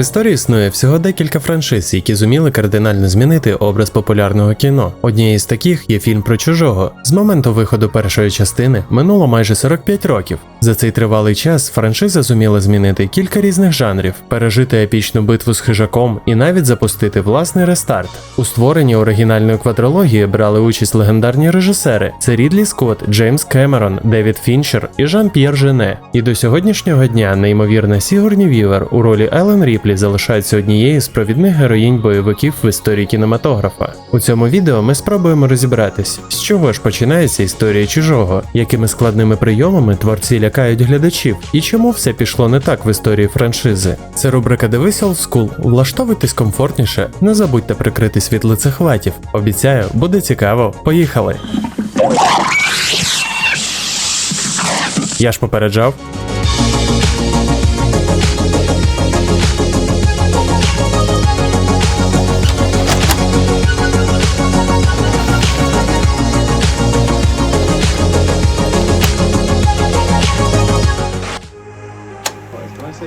В історії існує всього декілька франшиз, які зуміли кардинально змінити образ популярного кіно. Однією з таких є фільм про чужого. З моменту виходу першої частини минуло майже 45 років. За цей тривалий час франшиза зуміла змінити кілька різних жанрів, пережити епічну битву з хижаком і навіть запустити власний рестарт. У створенні оригінальної квадрології брали участь легендарні режисери: це Рідлі Скотт, Джеймс Кемерон, Девід Фінчер і Жан-П'єр Жене. І до сьогоднішнього дня неймовірна Сігурні Вівер у ролі Елен Ріплі залишається однією з провідних героїнь бойовиків в історії кінематографа. У цьому відео ми спробуємо розібратись, з чого ж починається історія чужого, якими складними прийомами творці лякають глядачів, і чому все пішло не так в історії франшизи. Це рубрика Дивись Old School. Влаштовуйтесь комфортніше, не забудьте прикритись від лицехватів. Обіцяю, буде цікаво. Поїхали! Я ж попереджав.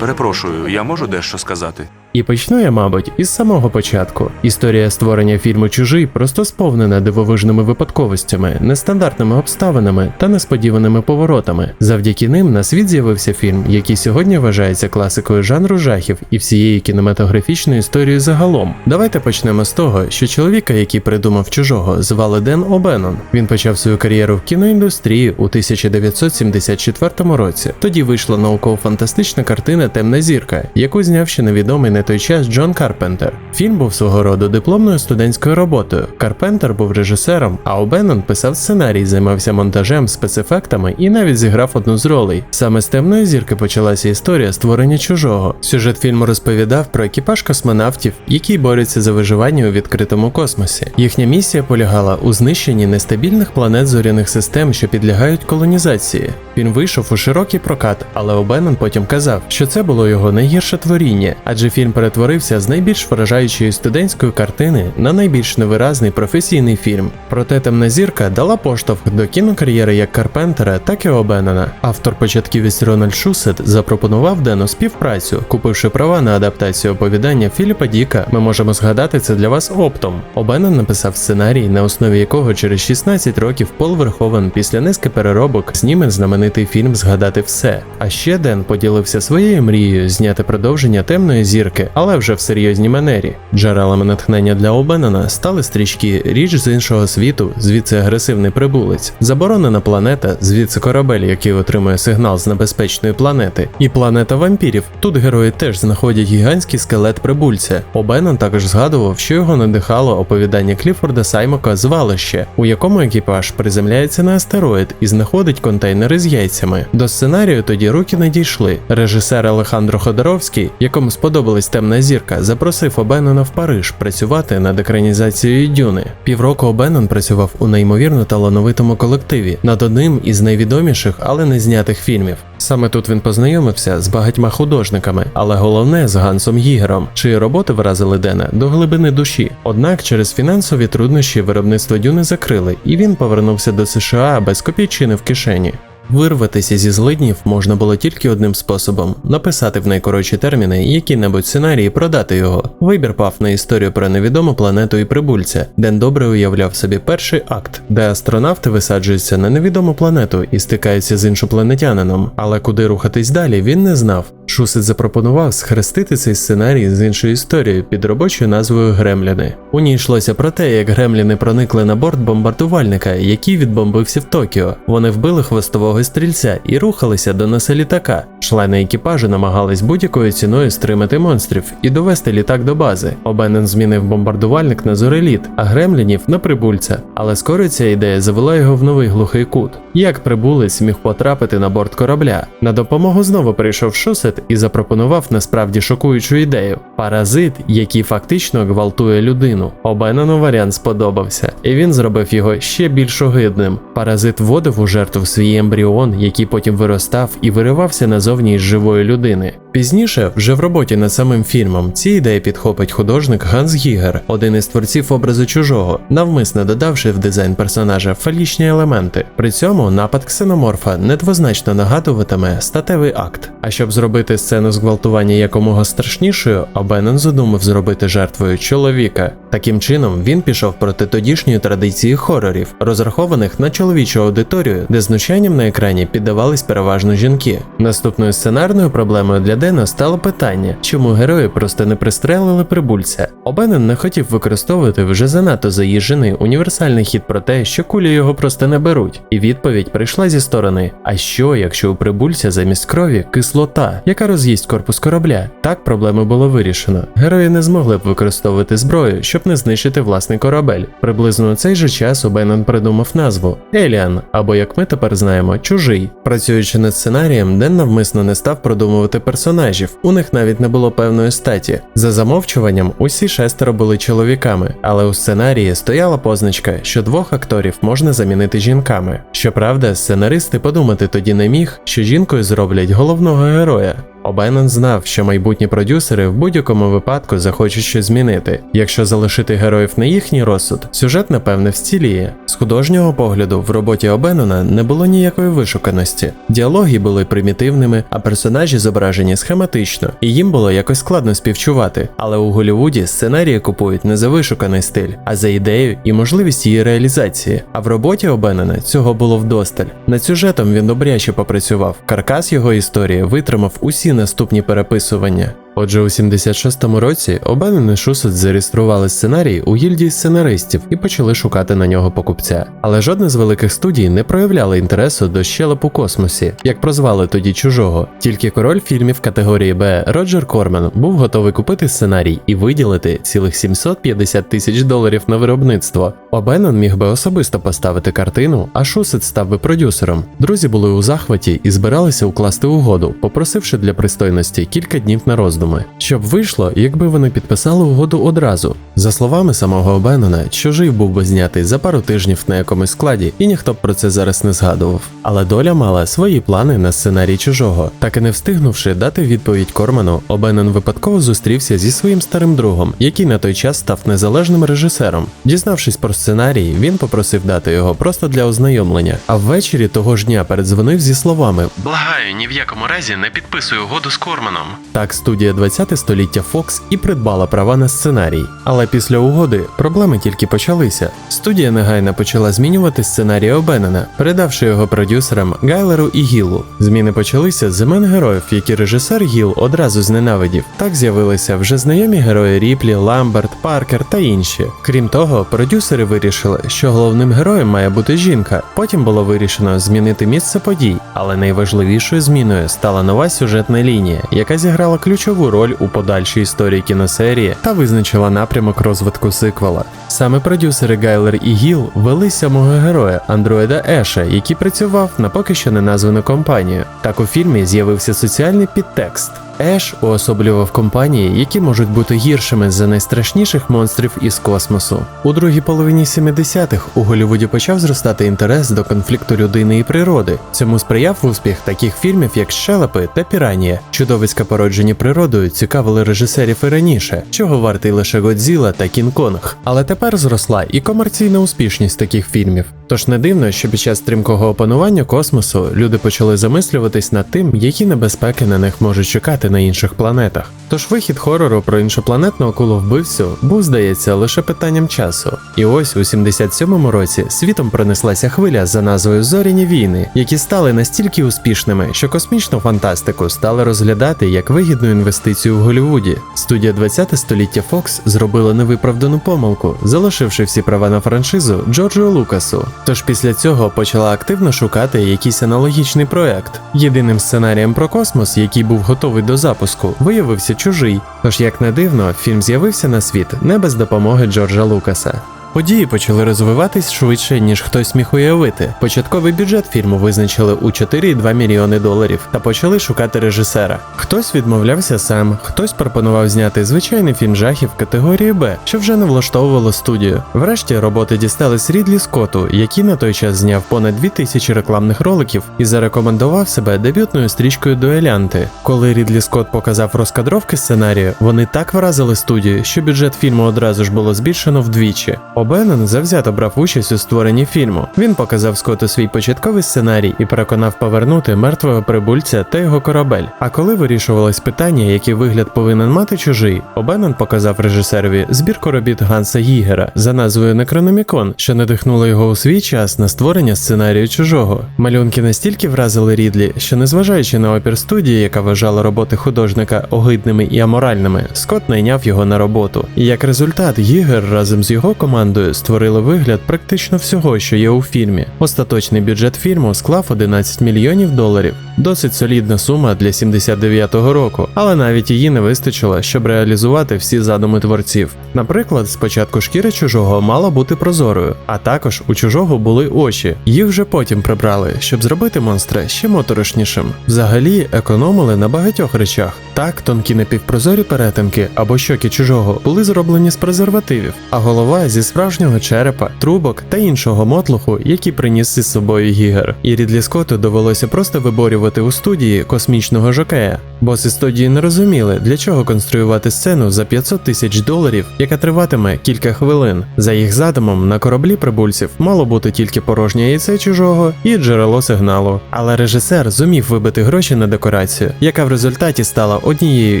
Перепрошую, я можу дещо сказати? І почну я, мабуть, із самого початку. Історія створення фільму Чужий просто сповнена дивовижними випадковостями, нестандартними обставинами та несподіваними поворотами. Завдяки ним на світ з'явився фільм, який сьогодні вважається класикою жанру жахів і всієї кінематографічної історії загалом. Давайте почнемо з того, що чоловіка, який придумав чужого, звали Ден Обенон. Він почав свою кар'єру в кіноіндустрії у 1974 році. Тоді вийшла науково-фантастична картина Темна зірка, яку зняв ще невідомий на той час Джон Карпентер. Фільм був свого роду дипломною студентською роботою. Карпентер був режисером, а Обенон писав сценарій, займався монтажем, спецефектами і навіть зіграв одну з ролей. Саме з темної зірки почалася історія створення чужого. Сюжет фільму розповідав про екіпаж космонавтів, які борються за виживання у відкритому космосі. Їхня місія полягала у знищенні нестабільних планет зоряних систем, що підлягають колонізації. Він вийшов у широкий прокат, але Обенон потім казав, що це було його найгірше творіння, адже фільм перетворився з найбільш вражаючої студентської картини на найбільш невиразний професійний фільм. Проте темна зірка дала поштовх до кінокар'єри як Карпентера, так і Обенона. Автор початківець Рональд Шусет запропонував Дену співпрацю, купивши права на адаптацію оповідання Філіпа Діка. Ми можемо згадати це для вас оптом. Обенон написав сценарій, на основі якого через 16 років Пол Верховен після низки переробок зніме знаменитий фільм Згадати все. А ще Ден поділився своєю мрією зняти продовження темної зірки, але вже в серйозній манері. Джерелами натхнення для Обенона стали стрічки Річ з іншого світу, звідси агресивний прибулець, заборонена планета, звідси корабель, який отримує сигнал з небезпечної планети, і планета вампірів. Тут герої теж знаходять гігантський скелет прибульця. Обенон також згадував, що його надихало оповідання Кліфорда Саймока Звалище, у якому екіпаж приземляється на астероїд і знаходить контейнери з яйцями. До сценарію тоді руки не дійшли. Режисер Алехандро Ходоровський, якому сподобалась темна зірка, запросив Обенона в Париж працювати над екранізацією Дюни. Півроку Обенон працював у неймовірно талановитому колективі над одним із найвідоміших, але не знятих фільмів. Саме тут він познайомився з багатьма художниками, але головне з Гансом Гігером, чиї роботи вразили Дена до глибини душі. Однак через фінансові труднощі виробництво Дюни закрили, і він повернувся до США без копійчини в кишені. Вирватися зі злиднів можна було тільки одним способом написати в найкоротші терміни який-небудь сценарій і продати його. Вибір пав на історію про невідому планету і прибульця. Ден добре уявляв собі перший акт, де астронавти висаджуються на невідому планету і стикаються з іншопланетянином. Але куди рухатись далі, він не знав. Шусет запропонував схрестити цей сценарій з іншою історією під робочою назвою Гремляни. У ній йшлося про те, як гремліни проникли на борт бомбардувальника, який відбомбився в Токіо. Вони вбили хвостового стрільця і рухалися до носа літака. Члени екіпажу намагались будь-якою ціною стримати монстрів і довести літак до бази. Обенен змінив бомбардувальник на зореліт, а гремлінів на прибульця. Але скоро ця ідея завела його в новий глухий кут. Як прибулець міг потрапити на борт корабля? На допомогу знову прийшов Шусет і запропонував насправді шокуючу ідею: паразит, який фактично гвалтує людину. Обенену варіант сподобався, і він зробив його ще більш огидним. Паразит вводив у жертву свій ембріон ембріон, який потім виростав і виривався назовні із живої людини. Пізніше, вже в роботі над самим фільмом, ці ідеї підхопить художник Ганс Гігер, один із творців образу чужого, навмисно додавши в дизайн персонажа фалічні елементи. При цьому напад ксеноморфа недвозначно нагадуватиме статевий акт. А щоб зробити сцену зґвалтування якомога страшнішою, Обенен задумав зробити жертвою чоловіка. Таким чином він пішов проти тодішньої традиції хорорів, розрахованих на чоловічу аудиторію, де знущанням на екрані піддавались переважно жінки. Наступною сценарною проблемою для Дена стало питання, чому герої просто не пристрелили прибульця. Обенен не хотів використовувати вже занадто заїжджений універсальний хід про те, що кулі його просто не беруть. І відповідь прийшла зі сторони: а що, якщо у прибульця замість крові кислота, яка роз'їсть корпус корабля? Так проблему було вирішено. Герої не змогли б використовувати зброю, щоб не знищити власний корабель. Приблизно у цей же час Обенен придумав назву Еліан, або як ми тепер знаємо, чужий. Працюючи над сценарієм, Ден навмисно не став продумувати персонажів. У них навіть не було певної статі. За замовчуванням, усі шестеро були чоловіками, але у сценарії стояла позначка, що двох акторів можна замінити жінками. Щоправда, сценаристи подумати тоді не міг, що жінкою зроблять головного героя. Обенен знав, що майбутні продюсери в будь-якому випадку захочуть щось змінити. Якщо залишити героїв на їхній розсуд, сюжет напевне вціліє. З художнього погляду в роботі Обенена не було ніякої вишуканості. Діалоги були примітивними, а персонажі зображені схематично, і їм було якось складно співчувати. Але у Голлівуді сценарії купують не за вишуканий стиль, а за ідею і можливість її реалізації. А в роботі Обенена цього було вдосталь. Над сюжетом він добряче попрацював. Каркас його історії витримав усі наступні переписування. Отже, у 76-му році Обенен і Шусет зареєстрували сценарій у гільдії сценаристів і почали шукати на нього покупця. Але жодна з великих студій не проявляла інтересу до щелеп у космосі, як прозвали тоді чужого. Тільки король фільмів категорії Б Роджер Корман був готовий купити сценарій і виділити цілих 750 тисяч доларів на виробництво. Обенен міг би особисто поставити картину, а Шусет став би продюсером. Друзі були у захваті і збиралися укласти угоду, попросивши для пристойності кілька днів на роздум роздуми, щоб вийшло, якби вони підписали угоду одразу. За словами самого Обенона, чужий був би знятий за пару тижнів на якомусь складі, і ніхто б про це зараз не згадував. Але доля мала свої плани на сценарій чужого. Так і не встигнувши дати відповідь Корману, Обенон випадково зустрівся зі своїм старим другом, який на той час став незалежним режисером. Дізнавшись про сценарій, він попросив дати його просто для ознайомлення. А ввечері того ж дня передзвонив зі словами: Благаю, ні в якому разі не підписуй угоду з Корманом. Так студія 20 століття Fox і придбала права на сценарій. Але після угоди проблеми тільки почалися. Студія негайно почала змінювати сценарій Обенена, передавши його продюсерам Гайлеру і Гілу. Зміни почалися з імен героїв, які режисер Гіл одразу зненавидів. Так з'явилися вже знайомі герої Ріплі, Ламберт, Паркер та інші. Крім того, продюсери вирішили, що головним героєм має бути жінка. Потім було вирішено змінити місце подій, але найважливішою зміною стала нова сюжетна лінія, яка зіграла ключову роль у подальшій історії кіносерії та визначила напрямок розвитку сиквела. Саме продюсери Гайлер і Гіл вели самого героя андроїда Еша, який працював на поки що не названу компанію. Так у фільмі з'явився соціальний підтекст. Еш уособлював компанії, які можуть бути гіршими за найстрашніших монстрів із космосу. У другій половині 70-х у Голлівуді почав зростати інтерес до конфлікту людини і природи. Цьому сприяв успіх таких фільмів, як Щелепи та Піранія. Чудовиська породжені природою цікавили режисерів і раніше, чого вартий лише Годзіла та Кінг-Конг. Але тепер зросла і комерційна успішність таких фільмів. Тож не дивно, що під час стрімкого опанування космосу люди почали замислюватись над тим, які небезпеки на них можуть чекати на інших планетах. Тож вихід хорору про іншопланетну акуловбивцю був, здається, лише питанням часу. І ось у 77-му році світом пронеслася хвиля за назвою Зоряні війни, які стали настільки успішними, що космічну фантастику стали розглядати як вигідну інвестицію в Голлівуді. Студія 20 століття Fox зробила невиправдану помилку, залишивши всі права на франшизу Джорджу Лукасу. Тож після цього почала активно шукати якийсь аналогічний проект. Єдиним сценарієм про космос, який був готовий до запуску, виявився чужий. Тож, як не дивно, фільм з'явився на світ не без допомоги Джорджа Лукаса. Події почали розвиватись швидше, ніж хтось міг уявити. Початковий бюджет фільму визначили у 4,2 мільйони доларів та почали шукати режисера. Хтось відмовлявся сам, хтось пропонував зняти звичайний фільм жахів категорії Б, що вже не влаштовувало студію. Врешті роботи дістались Рідлі Скотту, який на той час зняв понад 2000 рекламних роликів і зарекомендував себе дебютною стрічкою Дуелянти. Коли Рідлі Скотт показав розкадровки сценарію, вони так вразили студію, що бюджет фільму одразу ж було збільшено вдвічі. Обенен завзято брав участь у створенні фільму. Він показав Скотту свій початковий сценарій і переконав повернути мертвого прибульця та його корабель. А коли вирішувалось питання, який вигляд повинен мати чужий, Обенен показав режисерові збірку робіт Ганса Гігера за назвою Некрономікон, що надихнуло його у свій час на створення сценарію чужого. Малюнки настільки вразили Рідлі, що незважаючи на опір студії, яка вважала роботи художника огидними і аморальними, Скотт найняв його на роботу. І як результат, Гігер разом з його командою створили вигляд практично всього, що є у фільмі. Остаточний бюджет фільму склав 11 мільйонів доларів. Досить солідна сума для 79-го року, але навіть її не вистачило, щоб реалізувати всі задуми творців. Наприклад, спочатку шкіра чужого мала бути прозорою, а також у чужого були очі. Їх вже потім прибрали, щоб зробити монстра ще моторошнішим. Взагалі економили на багатьох речах. Так, тонкі напівпрозорі перетинки або щоки чужого були зроблені з презервативів, а голова зі справжнього черепа, трубок та іншого мотлуху, які приніс із собою Гігер. І Рідлі Скотту довелося просто виборювати у студії космічного жокея. Боси студії не розуміли, для чого конструювати сцену за 500 тисяч доларів, яка триватиме кілька хвилин. За їх задумом, на кораблі прибульців мало бути тільки порожнє яйце чужого і джерело сигналу. Але режисер зумів вибити гроші на декорацію, яка в результаті стала однією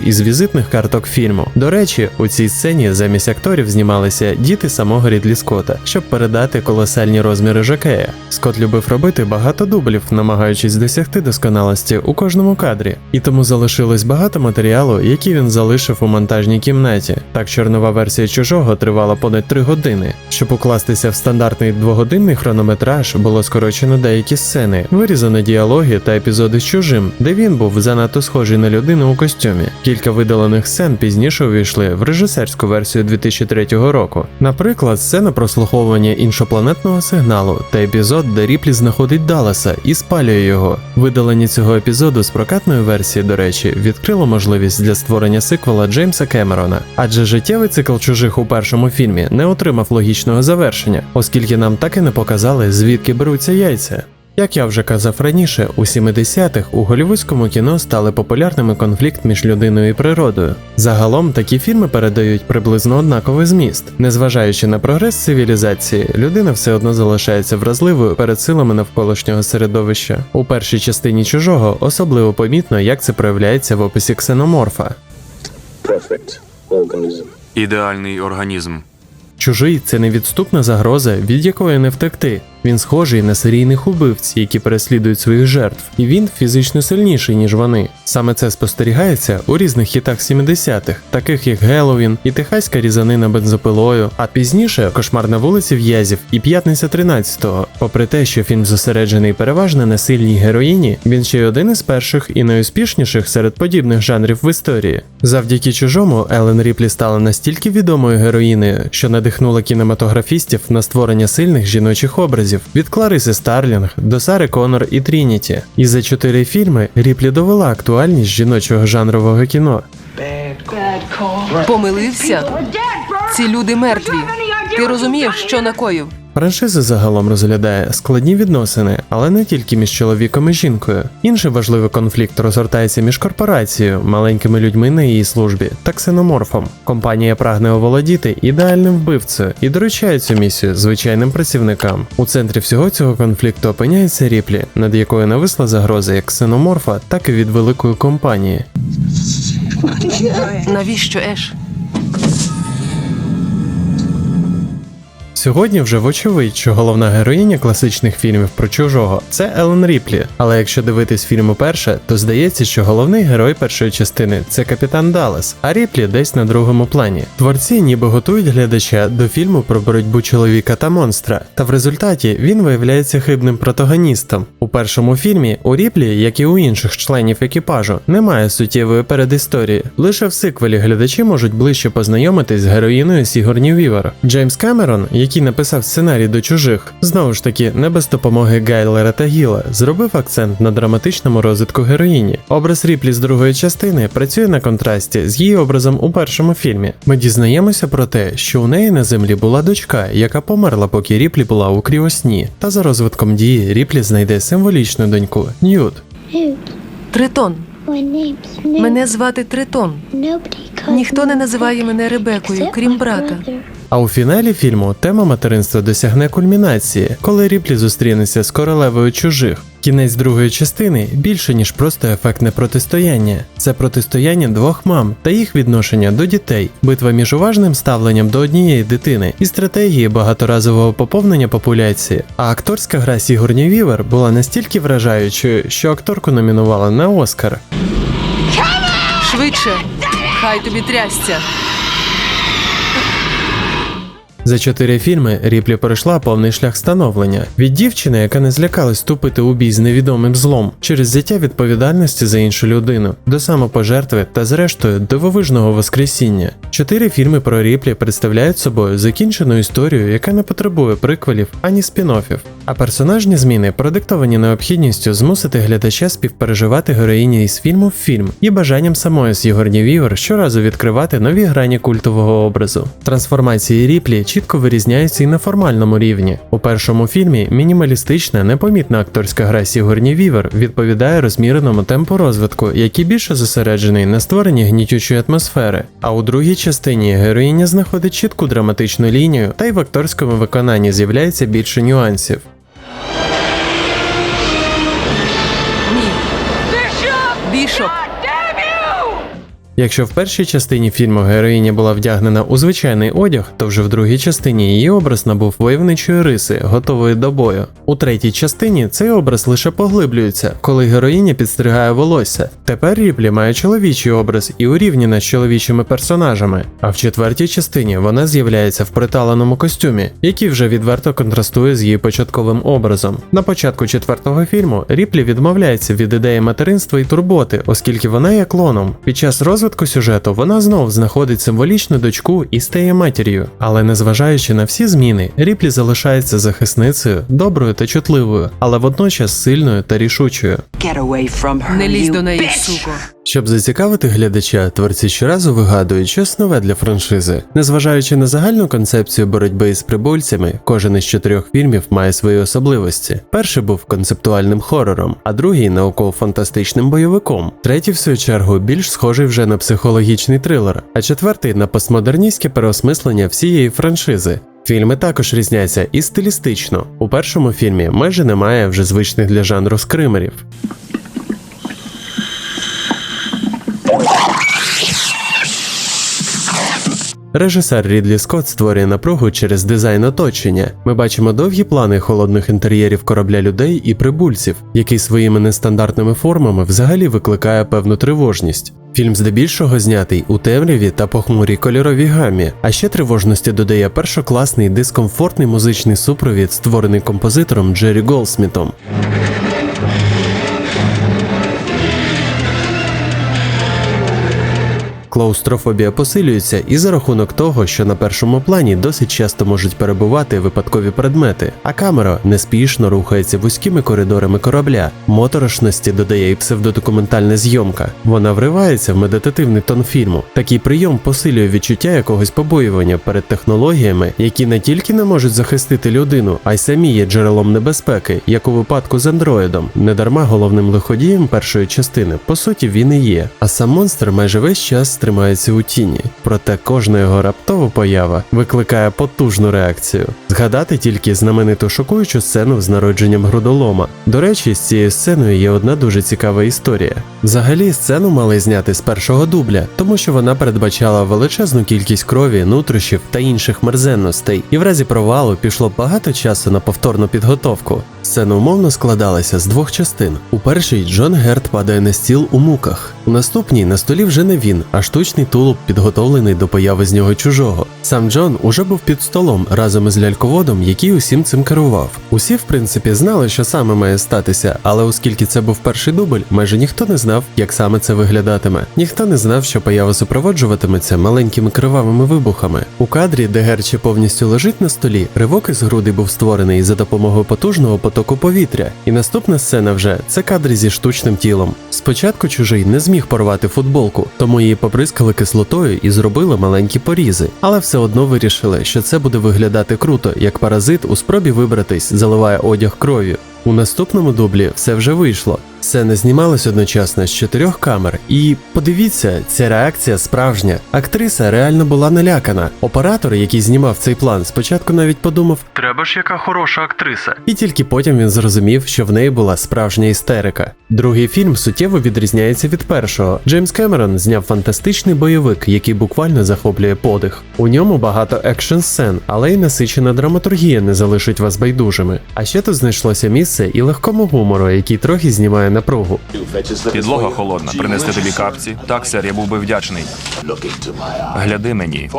із візитних карток фільму. До речі, у цій сцені замість акторів знімалися діти самого Рідлі Скотта, щоб передати колосальні розміри жокея. Скотт любив робити багато дублів, намагаючись досягти досконалості у кожному кадрі, і тому залишилось багато матеріалу, який він залишив у монтажній кімнаті. Так чорнова версія чужого тривала понад 3 години. Щоб укластися в стандартний двогодинний хронометраж, було скорочено деякі сцени, вирізано діалоги та епізоди з чужим, де він був занадто схожий на людину у костюмі. Кілька видалених сцен пізніше увійшли в режисерську версію 2003 року. Наприклад, сцена прослуховування іншопланетного сигналу та епізод, де Ріплі знаходить Далласа і спалює його. Видалення цього епізоду з прокатної версії, до речі, відкрило можливість для створення сиквела Джеймса Кемерона, адже життєвий цикл чужих у першому фільмі не отримав логічного завершення, оскільки нам так і не показали, звідки беруться яйця. Як я вже казав раніше, у 70-х у голівудському кіно стали популярними конфлікт між людиною і природою. Загалом такі фільми передають приблизно однаковий зміст. Незважаючи на прогрес цивілізації, людина все одно залишається вразливою перед силами навколишнього середовища. У першій частині чужого особливо помітно, як це проявляється в описі ксеноморфа. Ідеальний організм. Чужий це невідступна загроза, від якої не втекти. Він схожий на серійних убивць, які переслідують своїх жертв, і він фізично сильніший, ніж вони. Саме це спостерігається у різних хітах 70-х, таких як Геловін і Техаська різанина бензопилою, а пізніше Кошмар на вулиці В'язів і П'ятниця 13-го. Попри те, що фільм зосереджений переважно на сильній героїні, він ще й один із перших і найуспішніших серед подібних жанрів в історії. Завдяки чужому Елен Ріплі стала настільки відомою героїнею, що надихнула кінематографістів на створення сильних жіночих образів від Клариси Старлінг до Сари Конор і Трініті. І за чотири фільми Ріплі довела актуальність жіночого жанрового кіно. Помилився? Ці люди мертві. Ти розумієш, що накоїв? Франшиза загалом розглядає складні відносини, але не тільки між чоловіком і жінкою. Інший важливий конфлікт розгортається між корпорацією, маленькими людьми на її службі та ксеноморфом. Компанія прагне оволодіти ідеальним вбивцею і доручає цю місію звичайним працівникам. У центрі всього цього конфлікту опиняється Ріплі, над якою нависла загроза як ксеноморфа, так і від великої компанії. Навіщо Еш? Сьогодні вже вочевидь, що головна героїня класичних фільмів про чужого це Елен Ріплі. Але якщо дивитись фільм уперше, то здається, що головний герой першої частини це капітан Даллас, а Ріплі десь на другому плані. Творці ніби готують глядача до фільму про боротьбу чоловіка та монстра, та в результаті він виявляється хибним протагоністом. У першому фільмі у Ріплі, як і у інших членів екіпажу, немає суттєвої передісторії. Лише в сиквелі глядачі можуть ближче познайомитись з героїною Сігорні Вівер. Джеймс Камерон, який написав сценарій до чужих, знову ж таки, не без допомоги Гайлера та Гіла, зробив акцент на драматичному розвитку героїні. Образ Ріплі з другої частини працює на контрасті з її образом у першому фільмі. Ми дізнаємося про те, що у неї на землі була дочка, яка померла, поки Ріплі була у кріосні. Та за розвитком дії Ріплі знайде символічну доньку Ньют. Тритон. My name's Newt. Мене звати Тритон. Ніхто не називає мене Ребекою, крім брата. А у фіналі фільму тема материнства досягне кульмінації, коли Ріплі зустрінеться з королевою чужих. Кінець другої частини більше ніж просто ефектне протистояння. Це протистояння двох мам та їх відношення до дітей, битва між уважним ставленням до однієї дитини і стратегії багаторазового поповнення популяції. А акторська гра Сігурні Вівер була настільки вражаючою, що акторку номінували на Оскар. Швидше. Хай тобі трясця. За чотири фільми Ріплі пройшла повний шлях становлення від дівчини, яка не злякалась вступити у бій з невідомим злом через взяття відповідальності за іншу людину, до самопожертви та, зрештою, дивовижного воскресіння. Чотири фільми про Ріплі представляють собою закінчену історію, яка не потребує приквелів ані спін-оффів. А персонажні зміни продиктовані необхідністю змусити глядача співпереживати героїні із фільму в фільм і бажанням самої Сігорні Вівер щоразу відкривати нові грані культового образу. Трансформації Ріплі чітко вирізняються і на формальному рівні. У першому фільмі мінімалістична, непомітна акторська гра Сігурні Вівер відповідає розміреному темпу розвитку, який більше зосереджений на створенні гнітючої атмосфери. А у другій частині героїня знаходить чітку драматичну лінію, та й в акторському виконанні з'являється більше нюансів. Ні. Бішоп. Якщо в першій частині фільму героїня була вдягнена у звичайний одяг, то вже в другій частині її образ набув войовничої риси, готової до бою. У третій частині цей образ лише поглиблюється, коли героїня підстригає волосся. Тепер Ріплі має чоловічий образ і урівняна з чоловічими персонажами. А в четвертій частині вона з'являється в приталеному костюмі, який вже відверто контрастує з її початковим образом. На початку четвертого фільму Ріплі відмовляється від ідеї материнства і турботи, оскільки вона є клоном. Під час розвитку сюжету вона знов знаходить символічну дочку і стає матір'ю. Але незважаючи на всі зміни, Ріплі залишається захисницею, доброю та чутливою, але водночас сильною та рішучою. Не лізь до неї, суко. Щоб зацікавити глядача, творці щоразу вигадують щось нове для франшизи. Незважаючи на загальну концепцію боротьби із прибульцями, кожен із чотирьох фільмів має свої особливості. Перший був концептуальним хорором, а другий науково-фантастичним бойовиком. Третій, в свою чергу, більш схожий вже на психологічний трилер, а четвертий на постмодерністське переосмислення всієї франшизи. Фільми також різняться і стилістично. У першому фільмі майже немає вже звичних для жанру скримерів. Режисер Рідлі Скотт створює напругу через дизайн оточення. Ми бачимо довгі плани холодних інтер'єрів корабля людей і прибульців, який своїми нестандартними формами взагалі викликає певну тривожність. Фільм здебільшого знятий у темряві та похмурій кольоровій гамі, а ще тривожності додає першокласний дискомфортний музичний супровід, створений композитором Джері Голсмітом. Клаустрофобія посилюється і за рахунок того, що на першому плані досить часто можуть перебувати випадкові предмети, а камера неспішно рухається вузькими коридорами корабля. Моторошності додає і псевдодокументальна зйомка. Вона вривається в медитативний тон фільму. Такий прийом посилює відчуття якогось побоювання перед технологіями, які не тільки не можуть захистити людину, а й самі є джерелом небезпеки, як у випадку з андроїдом. Недарма головним лиходієм першої частини, по суті, він і є. А сам монстр майже весь час тримається у тіні. Проте кожна його раптова поява викликає потужну реакцію. Згадати тільки знамениту шокуючу сцену з народженням грудолома. До речі, з цією сценою є одна дуже цікава історія. Взагалі, сцену мали зняти з першого дубля, тому що вона передбачала величезну кількість крові, нутрощів та інших мерзенностей, і в разі провалу пішло багато часу на повторну підготовку. Сцена умовно складалася з двох частин. У першій Джон Герт падає на стіл у муках. У наступній на столі вже не він, а штучний тулуб, підготовлений до появи з нього чужого. Сам Джон уже був під столом разом із ляльководом, який усім цим керував. Усі, в принципі, знали, що саме має статися, але оскільки це був перший дубль, майже ніхто не знав, як саме це виглядатиме. Ніхто не знав, що поява супроводжуватиметься маленькими кривавими вибухами. У кадрі, де Герчі повністю лежить на столі, ривок із груди був створений за допомогою потужного потоку повітря. І наступна сцена вже це кадри зі штучним тілом. Спочатку чужий не зміг порвати футболку, тому її поприскали кислотою і зробили маленькі порізи, але все одно вирішили, що це буде виглядати круто, як паразит у спробі вибратись, заливає одяг кров'ю. У наступному дублі все вже вийшло. Сцена знімалась одночасно з чотирьох камер, і подивіться, ця реакція справжня. Актриса реально була налякана. Оператор, який знімав цей план, спочатку навіть подумав: Треба ж яка хороша актриса. І тільки потім він зрозумів, що в неї була справжня істерика. Другий фільм суттєво відрізняється від першого. Джеймс Кемерон зняв фантастичний бойовик, який буквально захоплює подих. У ньому багато екшн сцен, але й насичена драматургія не залишить вас байдужими. А ще тут знайшлося місце і легкому гумору, який трохи знімає напругу. Підлога холодна. Принести тобі капці. Так, сер, я був би вдячний. Гляди мені.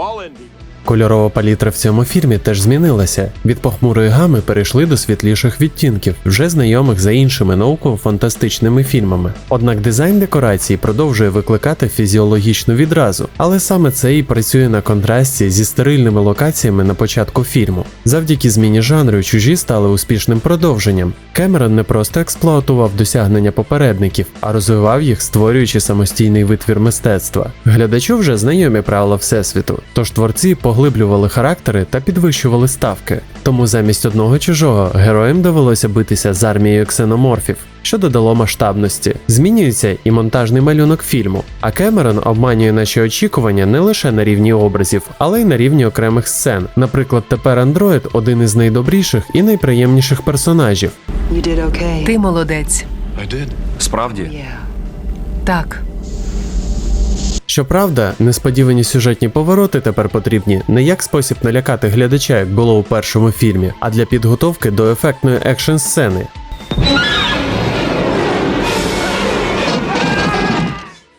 Кольорова палітра в цьому фільмі теж змінилася. Від похмурої гами перейшли до світліших відтінків, вже знайомих за іншими науково-фантастичними фільмами. Однак дизайн декорацій продовжує викликати фізіологічну відразу, але саме це і працює на контрасті зі стерильними локаціями на початку фільму. Завдяки зміні жанру чужі стали успішним продовженням. Кемерон не просто експлуатував досягнення попередників, а розвивав їх, створюючи самостійний витвір мистецтва. Глядачу вже знайомі правила всесвіту, тож творці поглиблювали характери та підвищували ставки. Тому замість одного чужого героям довелося битися з армією ксеноморфів, що додало масштабності. Змінюється і монтажний малюнок фільму. А Кемерон обманює наші очікування не лише на рівні образів, але й на рівні окремих сцен. Наприклад, тепер андроїд один із найдобріших і найприємніших персонажів. Okay. Ти молодець. Справді, Yeah. Так. Щоправда, несподівані сюжетні повороти тепер потрібні не як спосіб налякати глядача, як було у першому фільмі, а для підготовки до ефектної екшн сцени.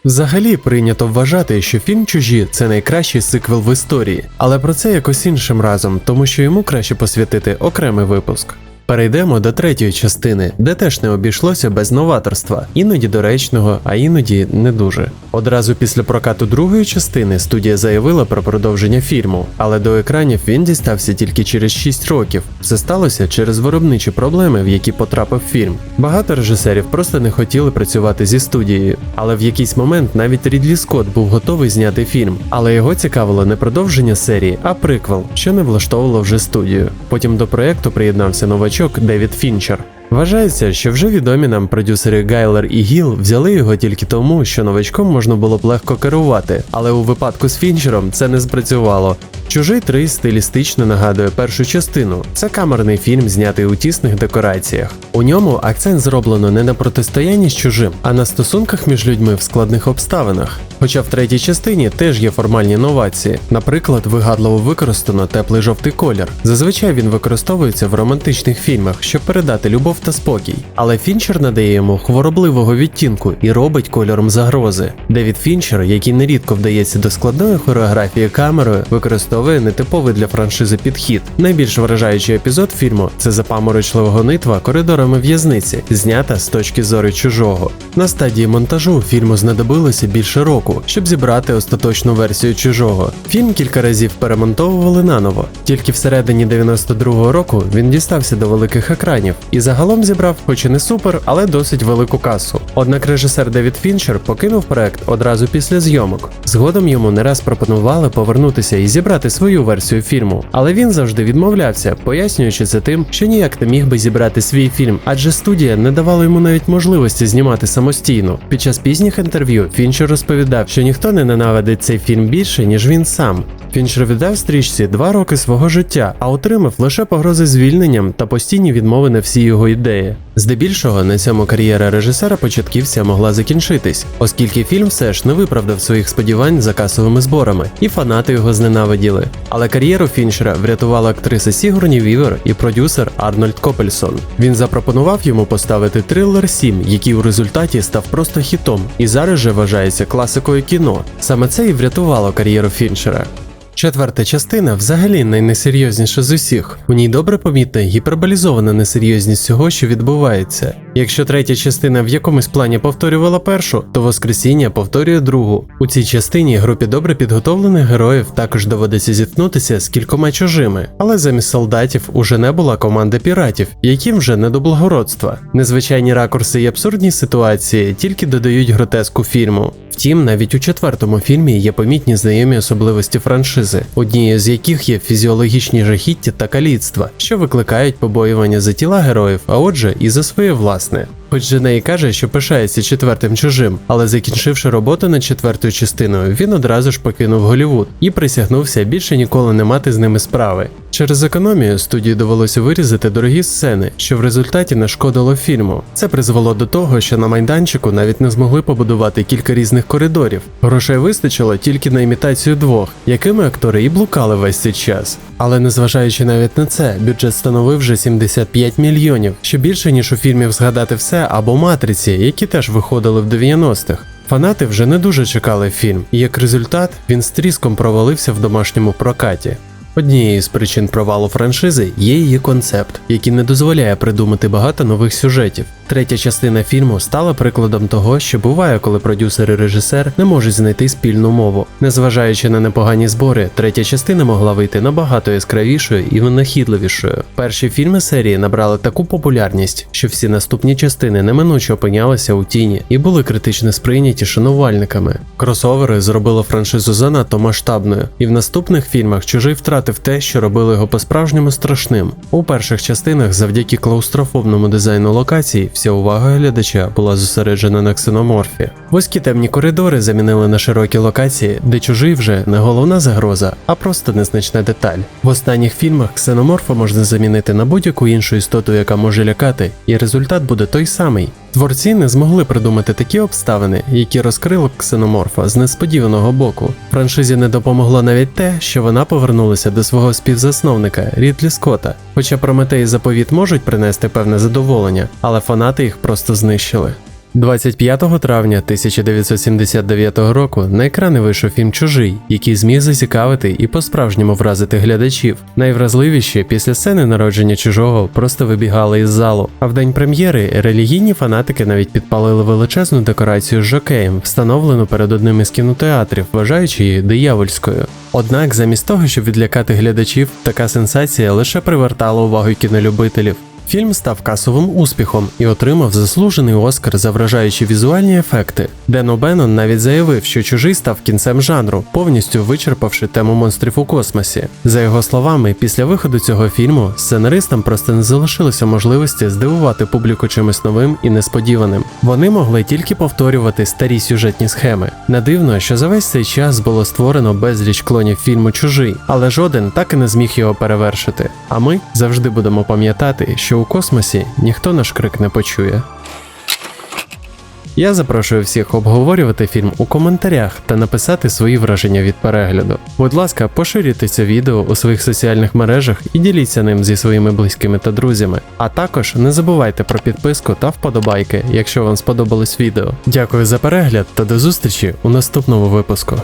Взагалі прийнято вважати, що фільм Чужі це найкращий сиквел в історії, але про це якось іншим разом, тому що йому краще посвятити окремий випуск. Перейдемо до третьої частини, де теж не обійшлося без новаторства, іноді доречного, а іноді не дуже. Одразу після прокату другої частини студія заявила про продовження фільму, але до екранів він дістався тільки через 6 років. Це сталося через виробничі проблеми, в які потрапив фільм. Багато режисерів просто не хотіли працювати зі студією, але в якийсь момент навіть Рідлі Скотт був готовий зняти фільм, але його цікавило не продовження серії, а приквел, що не влаштовувало вже студію. Потім до проєкту приєднався новачок Девід Фінчер. Вважається, що вже відомі нам продюсери Гайлер і Гіл взяли його тільки тому, що новачком можна було б легко керувати, але у випадку з Фінчером це не спрацювало. Чужий 3 стилістично нагадує першу частину. Це камерний фільм, знятий у тісних декораціях. У ньому акцент зроблено не на протистоянні з чужим, а на стосунках між людьми в складних обставинах. Хоча в третій частині теж є формальні новації. Наприклад, вигадливо використано теплий жовтий колір. Зазвичай він використовується в романтичних фільмах, щоб передати любов та спокій. Але Фінчер надає йому хворобливого відтінку і робить кольором загрози. Девід Фінчер, який нерідко вдається до складної хореографії камерою, використовує нетиповий для франшизи підхід. Найбільш вражаючий епізод фільму це запаморочлива гонитва коридорами в'язниці, знята з точки зору чужого. На стадії монтажу фільму знадобилося більше року, щоб зібрати остаточну версію чужого. Фільм кілька разів перемонтовували наново. Тільки всередині 92-го року він дістався до великих екранів і загалом зібрав, хоч і не супер, але досить велику касу. Однак режисер Девід Фінчер покинув проект одразу після зйомок. Згодом йому не раз пропонували повернутися і зібрати свою версію фільму, але він завжди відмовлявся, пояснюючи це тим, що ніяк не міг би зібрати свій фільм, адже студія не давала йому навіть можливості знімати самостійно. Під час пізніх інтерв'ю Фінчер розповідав, що ніхто не ненавидить цей фільм більше, ніж він сам. Фінчер віддав стрічці два роки свого життя, а отримав лише погрози звільненням та постійні відмови на всі його ідеї. Здебільшого на цьому кар'єра режисера початківця могла закінчитись, оскільки фільм все ж не виправдав своїх сподівань за касовими зборами, і фанати його зненавиділи. Але кар'єру Фінчера врятувала актриса Сігурні Вівер і продюсер Арнольд Копельсон. Він запропонував йому поставити трилер 7, який у результаті став просто хітом, і зараз же вважається класикою кіно. Саме це і врятувало кар'єру Фінчера. Четверта частина взагалі найнесерйозніша з усіх. У ній добре помітна гіперболізована несерйозність всього, що відбувається. Якщо третя частина в якомусь плані повторювала першу, то Воскресіння повторює другу. У цій частині групі добре підготовлених героїв також доводиться зіткнутися з кількома чужими, але замість солдатів уже не була команда піратів, яким вже не до благородства. Незвичайні ракурси і абсурдні ситуації тільки додають гротеску фільму. Втім, навіть у четвертому фільмі є помітні знайомі особливості франшизи, однією з яких є фізіологічні жахіття та каліцтва, що викликають побоювання за тіла героїв, а отже, і за своє власне. Хоч Женей каже, що пишається четвертим чужим, але закінчивши роботу над четвертою частиною, він одразу ж покинув Голівуд і присягнувся більше ніколи не мати з ними справи. Через економію студії довелося вирізати дорогі сцени, що в результаті нашкодило фільму. Це призвело до того, що на майданчику навіть не змогли побудувати кілька різних коридорів. Грошей вистачило тільки на імітацію двох, якими актори і блукали весь цей час. Але незважаючи навіть на це, бюджет становив вже 75 мільйонів, що більше ніж у фільмів згадати все або матриці, які теж виходили в 90-х. Фанати вже не дуже чекали фільм, і як результат він з тріском провалився в домашньому прокаті. Однією з причин провалу франшизи є її концепт, який не дозволяє придумати багато нових сюжетів. Третя частина фільму стала прикладом того, що буває, коли продюсер і режисер не можуть знайти спільну мову. Незважаючи на непогані збори, третя частина могла вийти набагато яскравішою і винахідливішою. Перші фільми серії набрали таку популярність, що всі наступні частини неминуче опинялися у тіні і були критично сприйняті шанувальниками. Кросовери зробили франшизу занадто масштабною, і в наступних фільмах чужий втратив те, що робило його по-справжньому страшним. У перших частинах, завдяки клаустрофобному дизайну локацій, вся увага глядача була зосереджена на ксеноморфі. Вузькі темні коридори замінили на широкі локації, де чужий вже не головна загроза, а просто незначна деталь. В останніх фільмах ксеноморфа можна замінити на будь-яку іншу істоту, яка може лякати, і результат буде той самий. Творці не змогли придумати такі обставини, які розкрили ксеноморфа з несподіваного боку. Франшизі не допомогло навіть те, що вона повернулася до свого співзасновника Рідлі Скотта. Хоча Прометей і заповіт можуть принести певне задоволення, але фанати їх просто знищили. 25 травня 1979 року на екрани вийшов фільм Чужий, який зміг зацікавити і по-справжньому вразити глядачів. Найвразливіші після сцени народження чужого просто вибігали із залу. А в день прем'єри релігійні фанатики навіть підпалили величезну декорацію з жокеєм, встановлену перед одним із кінотеатрів, вважаючи її диявольською. Однак, замість того, щоб відлякати глядачів, така сенсація лише привертала увагу кінолюбителів. Фільм став касовим успіхом і отримав заслужений Оскар за вражаючі візуальні ефекти. Ден О'Беннон навіть заявив, що чужий став кінцем жанру, повністю вичерпавши тему монстрів у космосі. За його словами, після виходу цього фільму сценаристам просто не залишилося можливості здивувати публіку чимось новим і несподіваним. Вони могли тільки повторювати старі сюжетні схеми. Не дивно, що за весь цей час було створено безліч клонів фільму Чужий, але жоден так і не зміг його перевершити. А ми завжди будемо пам'ятати, у космосі ніхто наш крик не почує. Я запрошую всіх обговорювати фільм у коментарях та написати свої враження від перегляду. Будь ласка, поширюйте це відео у своїх соціальних мережах і діліться ним зі своїми близькими та друзями. А також не забувайте про підписку та вподобайки, якщо вам сподобалось відео. Дякую за перегляд та до зустрічі у наступному випуску.